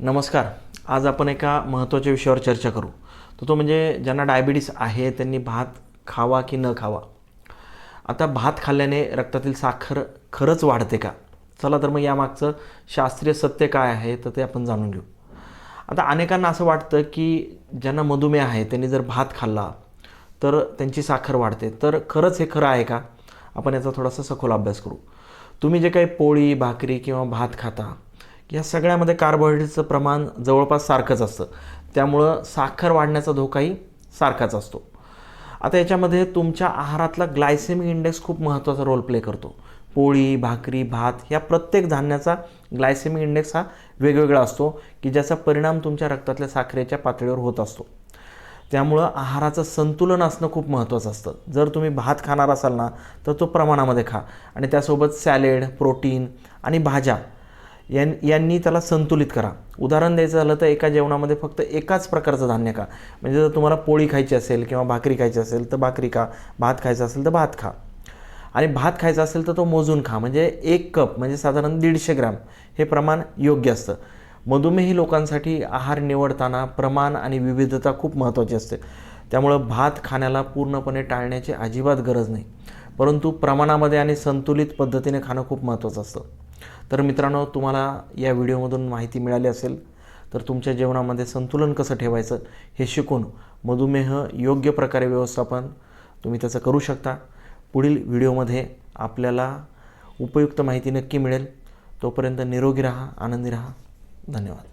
नमस्कार. आज आपण एका महत्त्वाच्या विषयावर चर्चा करू. तर तो म्हणजे ज्यांना डायबिटीस आहे त्यांनी भात खावा की न खावा? आता भात खाल्ल्याने रक्तातील साखर खरंच वाढते का? चला तर मग यामागचं शास्त्रीय सत्य काय आहे तर ते आपण जाणून घेऊ. आता अनेकांना असं वाटतं की ज्यांना मधुमेह आहे त्यांनी जर भात खाल्ला तर त्यांची साखर वाढते. तर खरंच हे खरं आहे का? आपण याचा थोडासा सखोल अभ्यास करू. तुम्ही जे काही पोळी भाकरी किंवा भात खाता या सगळ्यामध्ये कार्बोहायड्रेटचं प्रमाण जवळपास सारखंच असतं. त्यामुळं साखर वाढण्याचा धोकाही सारखाच असतो. आता याच्यामध्ये तुमच्या आहारातला ग्लायसेमिक इंडेक्स खूप महत्त्वाचा रोल प्ले करतो. पोळी भाकरी भात या प्रत्येक धान्याचा ग्लायसेमिक इंडेक्स हा वेगवेगळा असतो की ज्याचा परिणाम तुमच्या रक्तातल्या साखरेच्या पातळीवर होत असतो. त्यामुळं आहाराचं संतुलन असणं खूप महत्त्वाचं असतं. जर तुम्ही भात खाणार असाल ना तर तो प्रमाणामध्ये खा. आणि त्यासोबत सॅलेड प्रोटीन आणि भाज्या यां यांनी त्याला संतुलित करा. उदाहरण द्यायचं झालं तर एका जेवणामध्ये फक्त एकाच प्रकारचं धान्य खा. म्हणजे जर तुम्हाला पोळी खायची असेल किंवा भाकरी खायची असेल तर भाकरी खा भात खायचा असेल तर भात खा. आणि भात खायचा असेल तर तो मोजून खा. म्हणजे एक कप म्हणजे साधारण दीडशे ग्रॅम हे प्रमाण योग्य असतं. मधुमेही लोकांसाठी आहार निवडताना प्रमाण आणि विविधता खूप महत्त्वाची असते. त्यामुळं भात खाण्याला पूर्णपणे टाळण्याची अजिबात गरज नाही. परंतु प्रमाणामध्ये आणि संतुलित पद्धतीने खाणं खूप महत्त्वाचं असतं. तर मित्रांनो तुम्हाला या व्हिडिओमधून माहिती मिळाली असेल तर तुमच्या जेवणामध्ये संतुलन कसं ठेवायचं हे शिकून मधुमेह योग्य प्रकारे व्यवस्थापन तुम्ही त्याचं करू शकता. पुढील व्हिडिओमध्ये आपल्याला उपयुक्त माहिती नक्की मिळेल. तोपर्यंत निरोगी राहा आनंदी राहा. धन्यवाद.